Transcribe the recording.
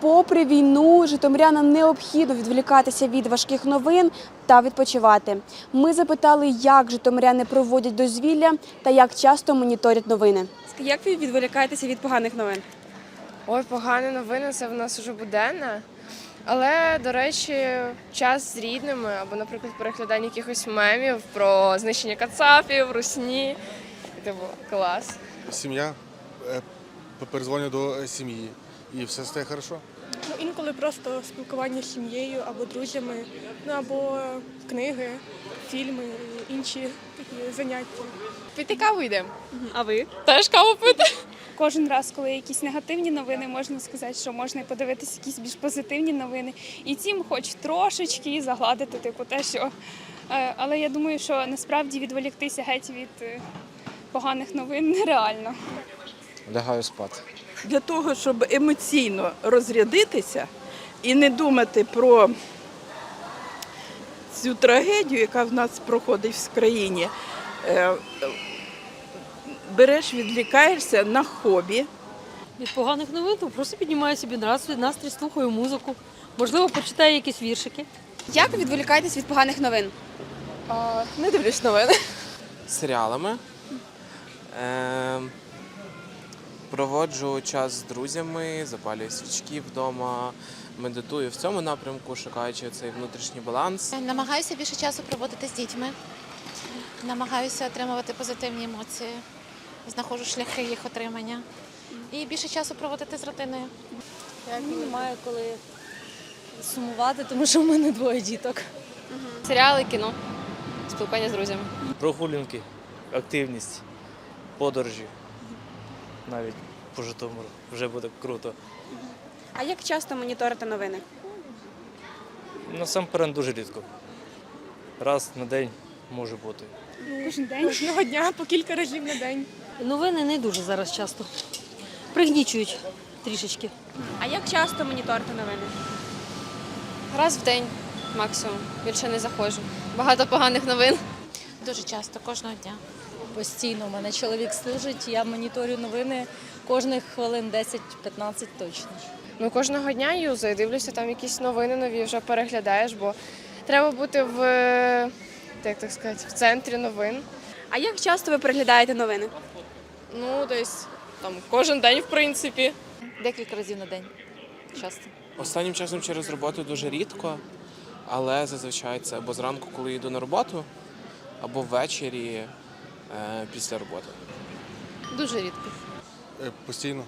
попри війну, житомирянам необхідно відволікатися від важких новин та відпочивати. Ми запитали, як житомиряни проводять дозвілля та як часто моніторять новини. Як ви відволікаєтеся від поганих новин? Ой, погані новини це в нас вже буденне. Але, до речі, час з рідними або, наприклад, переглядання якихось мемів про знищення кацапів, русні. І Типу, клас. Сім'я, е, перезвоню до сім'ї і все стає хорошо. Ну, інколи просто спілкування з сім'єю або друзями, ну або книги, фільми інші такі заняття. Піти каву йдемо. А ви? Теж каву пити. Кожен раз, коли якісь негативні новини, можна сказати, що можна подивитися якісь більш позитивні новини, і цим, хоч трошечки загладити, типу, те, що. Е, Але я думаю, що насправді відволіктися геть від е, поганих новин нереально. Лягаю спати. для того, щоб емоційно розрядитися і не думати про цю трагедію, яка в нас проходить в країні, е, береш, відлікаєшся на хобі. Від поганих новин то просто піднімаю собі настрій, настрій, слухаю музику. Можливо, почитаю якісь віршики. Як ви відволікаєтесь від поганих новин? Не дивлюсь новини. серіалами. Е, проводжу час з друзями, запалюю свічки вдома, медитую в цьому напрямку, шукаючи цей внутрішній баланс. Намагаюся більше часу проводити з дітьми, намагаюся отримувати позитивні емоції, знаходжу шляхи їх отримання і більше часу проводити з родиною. Я Немає коли сумувати, тому що в мене двоє діток. Серіали, кіно, спілкування з друзями. Прогулянки, активність, подорожі. Навіть по Житомиру. Вже буде круто. А як часто моніторите новини? Насамперед дуже рідко. Раз на день може бути. Кожен день. Кожного дня по кілька разів на день. Новини не дуже зараз часто. Пригнічують трішечки. А як часто моніторите новини? Раз в день максимум. Більше не заходжу. Багато поганих новин. Дуже часто, кожного дня. Постійно у мене чоловік служить, я моніторю новини кожних хвилин 10-15 точно. Ну, кожного дня юзаю, дивлюся там якісь новини нові, вже переглядаєш, бо треба бути в, як так сказати, в центрі новин. А як часто ви переглядаєте новини? Ну, десь там кожен день, в принципі. Декілька разів на день. Часто. Останнім часом через роботу дуже рідко, але зазвичай це або зранку, коли йду на роботу, або ввечері після роботи. Дуже рідко. Е, Постійно.